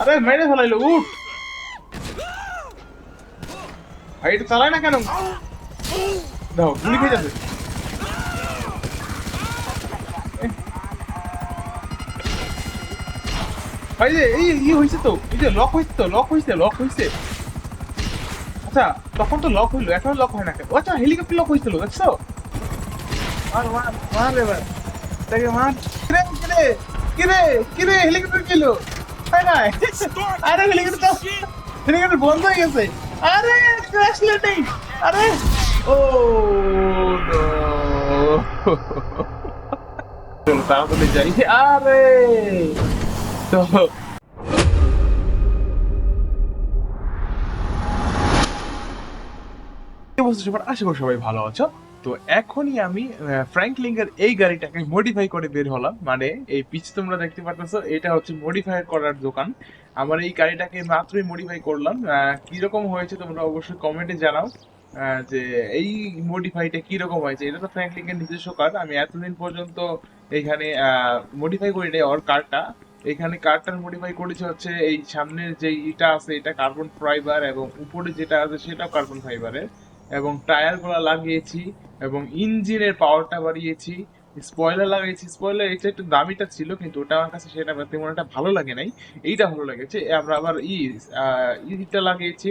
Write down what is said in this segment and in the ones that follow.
আরে মেরে ফেলাইলো, উঠ। ভাই এটা চালায় না কেন? দাও, গুলি খেয়ে যাবে। ভাই যে, এই ই হয়েছে তো, এই যে লক তো লক লক আচ্ছা তখন তো লক হইল, এখন লক হয় না কেন? আচ্ছা হেলিকপ্টার লক হয়েছিল দেখছ? মার মার মার এবার। তাকে কিরে কিরে? কিরে কিরে হেলিকপ্টার হয় না। আরে হেলিকপ্টার হেলিকপ্টার বন্ধ হয়ে গেছে। আরে ক্র্যাশ ল্যান্ডিং আরে ও নো চলো যাই। আরে তো সবার? আশা করি সবাই ভালো আছো। তো এখনই আমি ফ্র্যাঙ্কলিংয়ের এই গাড়িটাকে মডিফাই করে বের হলাম। মানে এই পিচ তোমরা দেখতে পারতেছো, এটা হচ্ছে মডিফাই করার দোকান। আমার এই গাড়িটাকে মাত্রই মডিফাই করলাম। কীরকম হয়েছে তোমরা অবশ্যই কমেন্টে জানাও। যে এই মডিফাইটা কীরকম হয়েছে, এটা তো ফ্র্যাঙ্কলিংয়ের নিজস্ব কার। আমি এতদিন পর্যন্ত এখানে মডিফাই করি নাই ওর কারটা। এখানে কারটার মডিফাই করেছে হচ্ছে এই সামনের যে ইটা আছে, এটা কার্বন ফাইবার এবং উপরে যেটা আছে সেটাও কার্বন ফাইবারের এবং টায়ারগুলা লাগিয়েছি, এবং ইঞ্জিনের পাওয়ারটা বাড়িয়েছি। স্পয়লার লাগিয়েছি। স্পয়লার এটা একটু দামিটা ছিল, কিন্তু ওটা আমার কাছে সেটা তেমন একটা ভালো লাগে নাই। এইটা ভালো লেগেছে। আমরা আবার ই ইটা লাগিয়েছি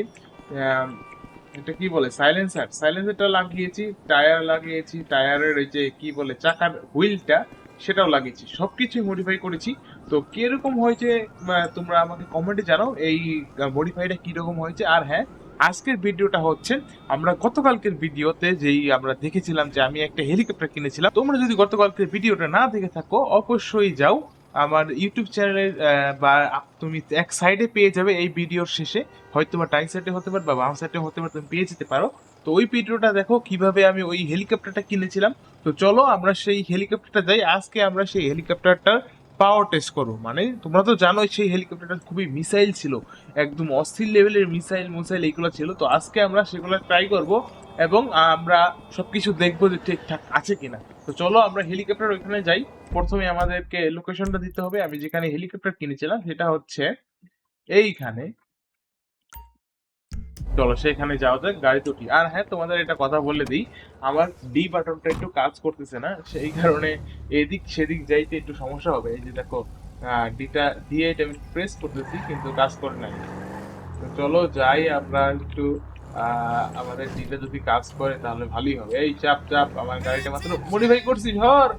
এটা কি বলে? সাইলেন্সার সাইলেন্সারটা লাগিয়েছি টায়ার লাগিয়েছি টায়ারের যে কি বলে, চাকার হুইলটা সেটাও লাগিয়েছি। সবকিছু মডিফাই করেছি। তো কীরকম হয়েছে তোমরা আমাকে কমেন্টে জানাও, এই মডিফাইটা কীরকম হয়েছে। আর হ্যাঁ আজকের ভিডিওটা হচ্ছে, আমরা গতকালকের ভিডিওতে যেই আমরা দেখেছিলাম যে আমি একটা হেলিকপ্টার কিনেছিলাম, তোমরা যদি গতকালকের ভিডিওটা না দেখে থাকো, অবশ্যই যাও আমার ইউটিউব চ্যানেলে বা তুমি এক সাইডে পেয়ে যাবে এই ভিডিওর শেষে হয়তো বা টাই সাইডে হতে পারে বা বাম সাইডে হতে পারে, তুমি পেয়ে যেতে পারো। তো ওই ভিডিওটা দেখো, কীভাবে আমি ওই হেলিকপ্টারটা কিনেছিলাম। তো চলো আমরা সেই হেলিকপ্টারটা যাই, আজকে আমরা সেই হেলিকপ্টারটার পাওয়ার টেস্ট করো। মানে তোমরা তো জানোই সেই হেলিকপ্টারটা খুবই মিসাইল ছিল। একদম অস্থির লেভেলের মিসাইল মিসাইল এইগুলো ছিল। তো আজকে আমরা সেগুলো ট্রাই করব এবং আমরা সবকিছু দেখব যে ঠিকঠাক আছে কিনা। তো চলো আমরা হেলিকপ্টার ওইখানে যাই। প্রথমে আমাদেরকে লোকেশনটা দিতে হবে। আমি যেখানে হেলিকপ্টার কিনেছিলাম সেটা হচ্ছে এইখানে। চলো সেখানে যাওয়া যাক গাড়িতে উঠি আর হ্যাঁ তোমাদের এটা কথা বলে দিই, আমার ডি বাটনটা একটু কাজ করতেছে না, সেই কারণে এদিক সেদিক যাইতে একটু সমস্যা হবে। এই যে দেখো ডিটা দিয়ে এটা আমি প্রেস করতেছি, কিন্তু কাজ করে নাই। তো চলো যাই, আমরা একটু আমাদের ডিটা যদি কাজ করে, তাহলে ভালোই হবে। এই চাপ চাপ, আমার গাড়িটা মাত্র মডিফাই করছি ধর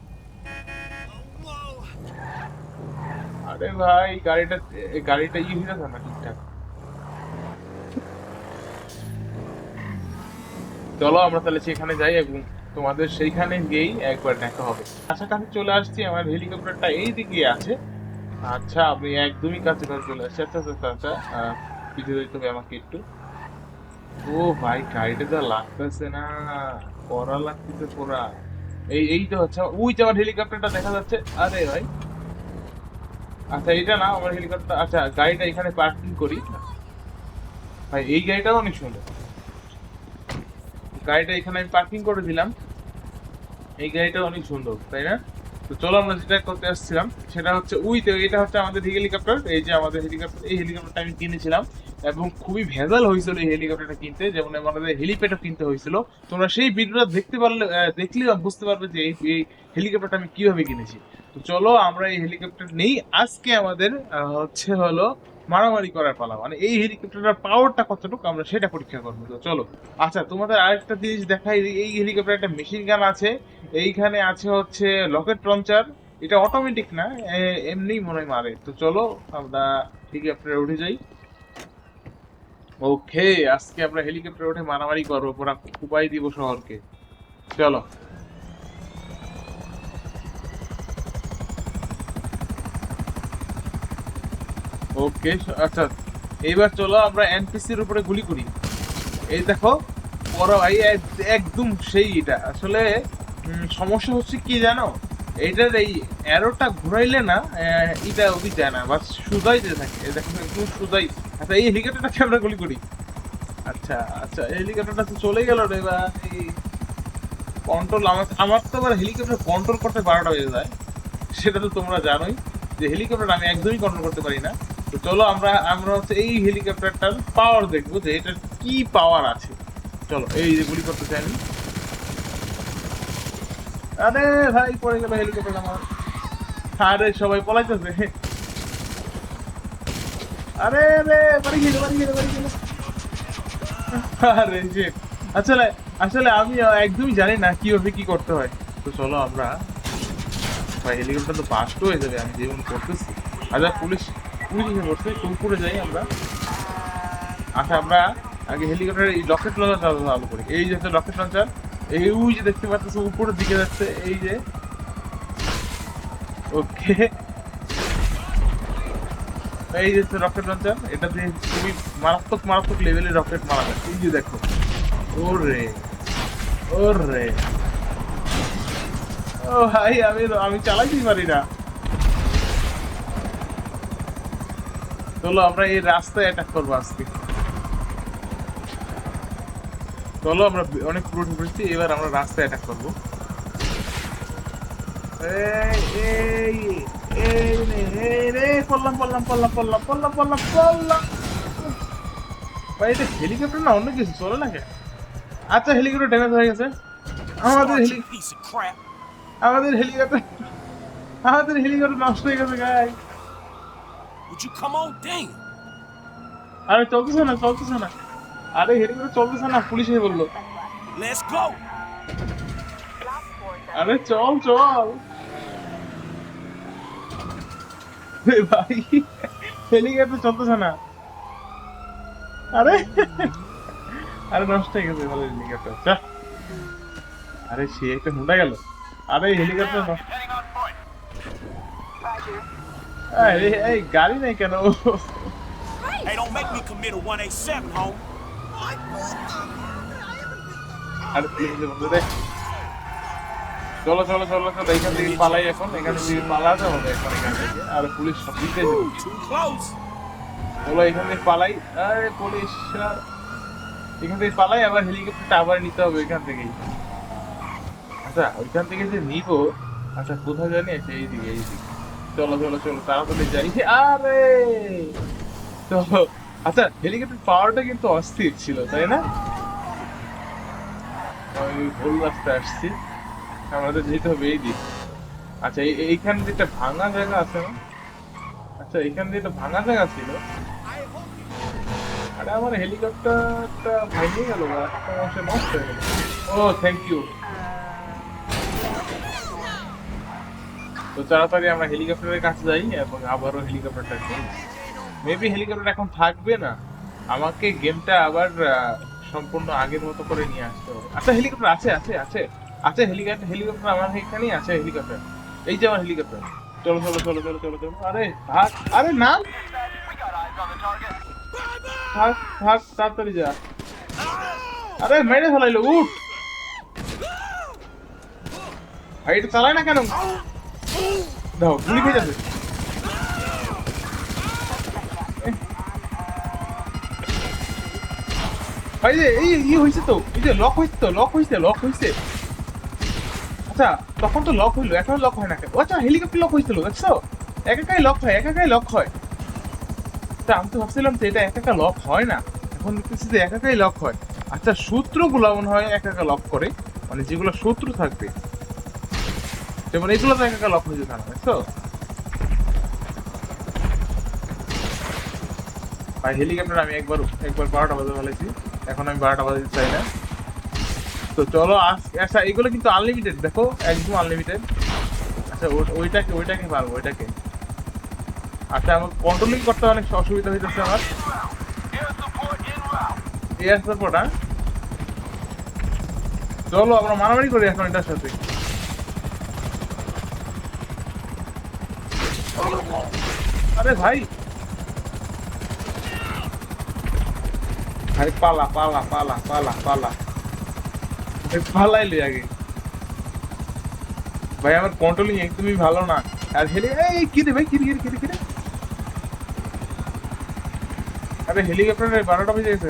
আরে ভাই, গাড়িটা গাড়িটা ই হয়ে যাচ্ছে না ঠিকঠাক চলো আমরা তাহলে সেখানে যাই এবং তোমাদের সেইখানে গিয়েই একবার দেখা হবে। কাছাকাছি চলে আসছি আমার হেলিকপ্টারটা এই দিকে আছে। আচ্ছা আমি একদমই কাছে কাছে চলে আসছি আচ্ছা আচ্ছা আচ্ছা, আচ্ছা দিতে হবে আমাকে একটু। ও ভাই গাড়িটা যা লাগতেছে না পড়া লাগতেছে পুরা। এই এই তো হচ্ছে ওই যে আমার হেলিকপ্টারটা দেখা যাচ্ছে। আরে ভাই। আচ্ছা এটা না আমার হেলিকপ্টার আচ্ছা গাড়িটা এখানে পার্কিং করি। ভাই এই গাড়িটাও অনেক সুন্দর। গাড়িটা এখানে আমি পার্কিং করে দিলাম। এই গাড়িটা অনেক সুন্দর, তাই না? তো চলো আমরা যেটা করতে আসছিলাম, সেটা হচ্ছে উই তো, এটা হচ্ছে আমাদের হেলিকপ্টার এই যে আমাদের হেলিকপ্টার এই হেলিকপ্টারটা আমি কিনেছিলাম এবং খুবই ভেজাল হয়েছিল এই হেলিকপ্টারটা কিনতে, যেমন আমাদের হেলিপ্যাডও কিনতে হয়েছিল। তোমরা সেই ভিডিওটা দেখতে পারলে দেখলে বুঝতে পারবে যে এই হেলিকপ্টারটা আমি কীভাবে কিনেছি। তো চলো আমরা এই হেলিকপ্টার নেই, আজকে আমাদের হচ্ছে হলো মারামারি করার পালা মানে এই হেলিকপ্টারটার পাওয়ারটা কতটুকু, আমরা সেটা পরীক্ষা করব। তো চলো আচ্ছা তোমাদের আরেকটা জিনিস দেখাই, এই হেলিকপ্টার একটা মেশিন গান আছে, এইখানে আছে হচ্ছে লকেট লঞ্চার এটা অটোমেটিক না, এ- এমনিই মনে হয় মারে। তো চলো, আমরা হেলিকপ্টারে উঠে যাই। ওকে আজকে আমরা হেলিকপ্টারে উঠে মারামারি করব, পুরা কুপাই দিব শহরকে। চলো। ওকে আচ্ছা। এইবার চলো আমরা এনপিসির উপরে গুলি করি। এই দেখো, বড় ভাই একদম সেই এটা। আসলে সমস্যা হচ্ছে কি জানো? এইটার এই অ্যারোটা ঘুরাইলে না এটা ওদিক যায় না বাস সুদাই দিয়ে থাকে। এই দেখো, একদম সুদাই। আচ্ছা এই হেলিকপ্টারটাকে আমরা গুলি করি। আচ্ছা আচ্ছা এই হেলিকপ্টারটা তো চলে গেল রে বা কন্ট্রোল আমার আমার তো আবার হেলিকপ্টার কন্ট্রোল করতে বারোটা বেজে যায়। সেটা তো তোমরা জানোই। যে হেলিকপ্টার আমি একদমই কন্ট্রোল করতে পারি না। তো চলো আমরা আমরা হচ্ছে এই হেলিকপ্টারটার পাওয়ার দেখব যে এটার কি পাওয়ার আছে। চলো, এই যে গুলি করতে চাই আরে ভাই, পড়ে গেল হেলিকপ্টার আমার। আরে, সবাই পলাইতেছে। আরে রে বাড়ি গেল বাড়ি গেল বাড়ি গেল। আরে। আসলে আসলে আমি একদমই জানি না কীভাবে কি করতে হয়। তো চলো আমরা, ভাই হেলিকপ্টার তো বাস্ট হয়ে যাবে, আমি যেমন করতেছি। আচ্ছা পুলিশ পুলিশ পড়ছে একটু যাই আমরা। আমরা, আগে এই লঞ্চার চালু করি। এই যে হচ্ছে লঞ্চার এই যে দেখতে পাচ্ছ উপরের দিকে যাচ্ছে, এই যে। ওকে। এই যে রকেট লঞ্চার এটা দিয়ে খুবই মারাত্মক মারাত্মক লেভেলের রকেট মারা যায়। এই যে দেখো। ওরে ওরে। ও ভাই, আমি আমি চালাইতেই পারি না। চলো আমরা এই রাস্তায় অ্যাটাক করব আজকে। চলো আমরা অনেক পুরো ঢুকেছি এবার আমরা রাস্তায় অ্যাটাক করব। নে হেলিকপ্টার অন্য কিছু? চলে না আচ্ছা হেলিকপ্টার ড্যামেজ হয়ে গেছে। আমাদের. আমাদের হেলিকপ্টার আমাদের হেলিকপ্টার নষ্ট হয়ে গেছে গাই Would you come on? Damn. আরে চলতেছে না চলতেছে না আরে হেলিকপ্টার চলতেছে না পুলিশ এসে বলল Let's go. আরে চল চল ভাই হেলিকপ্টার চলতেছে না আরে আরে নষ্ট হয়ে গেছে ভালো হেলিকপ্টার আরে সে একটা হুন্ডা গেল আরে হেলিকপ্টার নষ্ট আরে এই গাড়ি নেই কেন Hey, don't make me commit a 187, home. বন্ধু রে চলো চলো চলো চলো এখান থেকে পালাই এখন এখান থেকে পালাতে হবে এখন এখান থেকে। আর পুলিশ সব দিতে যাবে. চলো এখান থেকে পালাই। আরে পুলিশ এখান থেকে পালাই আবার হেলিকপ্টারটা আবার নিতে হবে এখান থেকেই। আচ্ছা ওইখান থেকে যে নিব আচ্ছা কোথায় জানি আছে এইদিকে এইদিকে। চলো চলো চলো তাড়াতাড়ি যাই আরে চলো আচ্ছা হেলিকপ্টার পাওয়ারটা কিন্তু অস্থির ছিল তাই না আমি ভুল রাস্তায় আসছি আমাদের যেতে হবে এই দিক আচ্ছা এই- এইখান দিয়ে একটা ভাঙা জায়গা আছে না আচ্ছা এখান দিয়ে একটা ভাঙা জায়গা ছিল আরে আমার হেলিকপ্টারটা ভেঙে গেল একটা অংশে নষ্ট হয়ে গেল ও থ্যাংক ইউ তো তাড়াতাড়ি আমরা হেলিকপ্টারের কাছে যাই এবং আবারও হেলিকপ্টারটা মেবি হেলিকপ্টার এখন থাকবে না। আমাকে গেমটা আবার সম্পূর্ণ আগের মতো করে নিয়ে আসতে হবে। আচ্ছা হেলিকপ্টার আছে আছে আছে। আছে হেলিকপ্টার হেলিকপ্টার আমার এখানেই আছে, হেলিকপ্টার। এই যে আমার হেলিকপ্টার। চলো চলো চলো চলো চলো চলো। আরে, থাক। আরে, না। থাক থাক, তাড়াতাড়ি যা। আরে, মেরে ফেলাইলো, উঠ। ভাই, এটা চালায় না কেন? দাও গুলি খেয়ে যাবে ভাই যে এই লক তখন তো লক হইল এখন লক হয় না কেন আচ্ছা হেলিকপ্টার লক হয়েছিল দেখছ একাকাই লক হয় একাকাই লক হয় তা আমি তো ভাবছিলাম যে এটা একা একা লক হয় না এখন দেখতেছি যে একা একাই লক হয় আচ্ছা সূত্রগুলো মনে হয় একা একা লক করে মানে যেগুলো শত্রু থাকবে যেমন একা একা লক হয়ে যেত না দেখছ ভাই হেলিকপ্টার আমি একবার একবার বারোটা বাজে ফেলেছি এখন আমি বারোটা বাজাতে চাই না। তো চলো আচ্ছা এগুলো কিন্তু আনলিমিটেড দেখো, একদম আনলিমিটেড আচ্ছা ওইটাকে ওইটাকে পারব, ওইটাকে। আচ্ছা আমার কন্ট্রোলিং করতে অনেক অসুবিধা হইতেছে আমার। এয়ার সাপোর্ট হ্যাঁ চলো, আমরা মারামারি করি এখন এটার সাথে। আরে ভাই। ভাই পালা পালা পালা পালা পালা। পালাইলে আগে। ভাই আমার কন্ট্রোলিং একদমই ভালো না। আর হেলি এই কি ভাই কি রে কি রে, কি রে, আরে হেলিকপ্টারে বারোটা বেজে গেছে।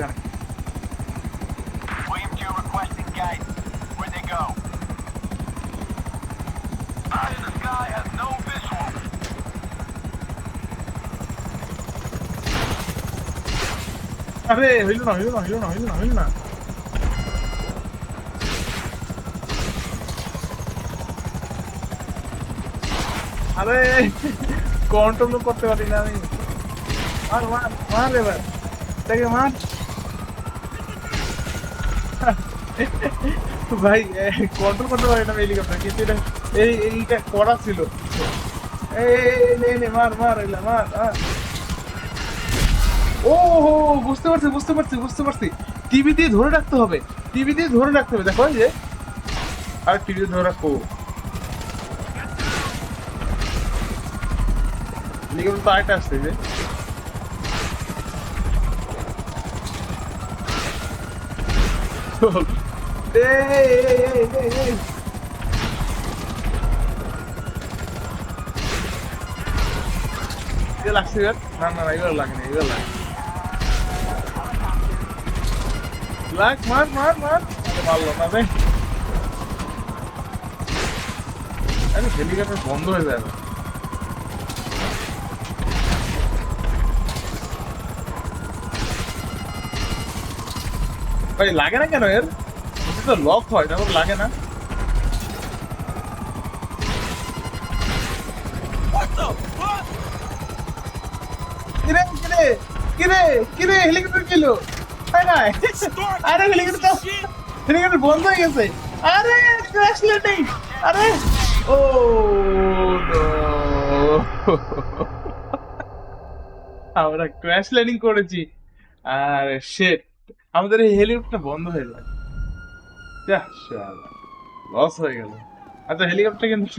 আরে, হইল না হইল না হইল না হইল না হইল না। আরে কন্ট্রোল করতে পারি না আমি। মার মার মার এবার দেখে মার ভাই কন্ট্রোল করতে পারি না হেলিকপ্টার কিন্তু এটা, এই, এইটা করা ছিল। এই নে নে মার মার, এগুলা, মার মার ও হো বুঝতে পারছি বুঝতে পারছি বুঝতে পারছি। টিভি দিয়ে ধরে রাখতে হবে। টিভি দিয়ে ধরে রাখতে হবে। দেখো যে, আর টিভি ধরে রাখব। লিখে তো আরেকটা আসছে যে। লাগছে? না না এবার লাগে না এবার লাগে লাগ মার মার মার মারলো না রে আরে হেলিকপ্টার বন্ধ হয়ে যাবে ভাই লাগে না কেন এর? তো লক হয় তারপর লাগে না? কিরে কিরে কিরে কিরে হেলিকপ্টার কিলো? আরে হেলিকপ্টার. হেলিকপ্টার বন্ধ হয়ে গেছে। আরে ক্র্যাশ ল্যান্ডিং আরে ও আমরা ক্র্যাশ ল্যান্ডিং করেছি। আর শেট আমাদের এই হেলিকপ্টার বন্ধ হয়ে যায় যা লস হয়ে গেল। আচ্ছা হেলিকপ্টার কিন্তু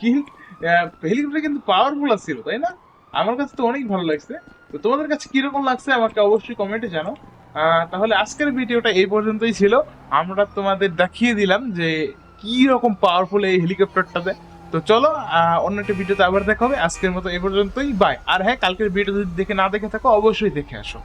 কিন্তু হেলিকপ্টার কিন্তু পাওয়ারফুল ছিল তাই না? আমার কাছে তো অনেক ভালো লাগছে। তো তোমাদের কাছে কীরকম লাগছে আমাকে অবশ্যই কমেন্টে জানো আহ, তাহলে আজকের ভিডিওটা এই পর্যন্তই ছিল। আমরা তোমাদের দেখিয়ে দিলাম যে কি রকম পাওয়ারফুল এই হেলিকপ্টারটাতে তো চলো অন্য একটা ভিডিওতে আবার দেখা হবে। আজকের মতো এই পর্যন্তই। বাই আর হ্যাঁ কালকের ভিডিও যদি দেখে না দেখে থাকো, অবশ্যই দেখে আসো।